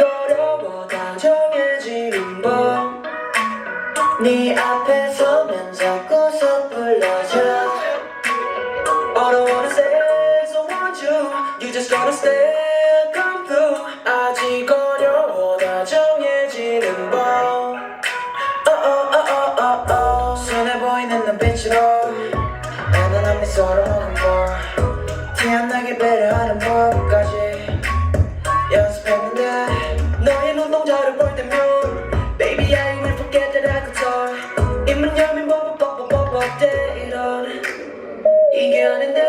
어려워 다정해지는 법네 앞에 서면 자꾸 섣불러져 All I wanna say is I want you You just gotta stay come through 아직 어려워 다정해지는 법 oh, oh, oh, oh, oh, oh. 순해 보이는 눈빛으로 눈동자를 볼 때면 Baby I will forget that I could talk 입문 열면 버벅버벅버벅 대 이런 이게 아닌데.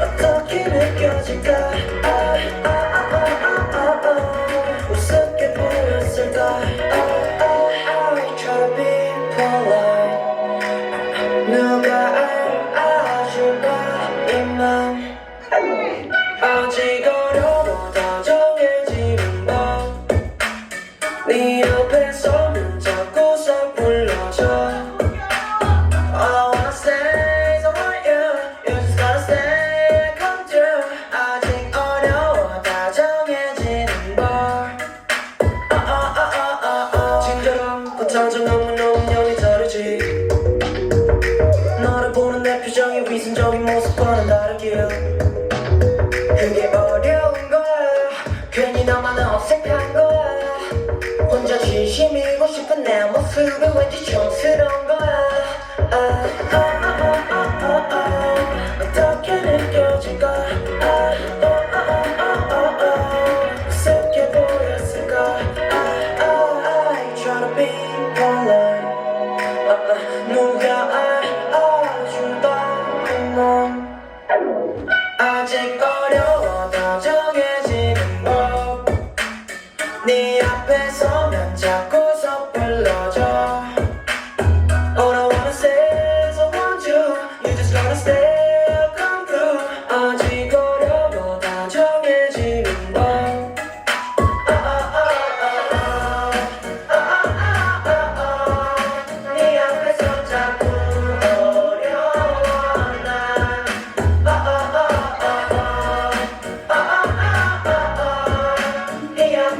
어떻게 느껴질까. 우습게 보였을까? I try to be polite. 누가 알아줄까? 이맘 어려워 네 옆에 서면 자꾸 서불러져 All I wanna say is I want you You just gotta stay come through 아직 어려워 다 정해지는 법. 친절함부터 저 너무 너무 연이 다르지. 너를 보는 내 표정이 위선적인 모습과는 다르길 그게 어려운 거야 괜히 나만은 어색한 거 야 혼자 진심이고 싶은 내 모습이 왠지 촌스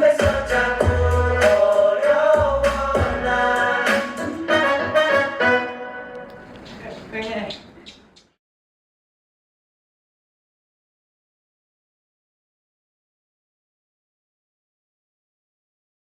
Mr. Soldier.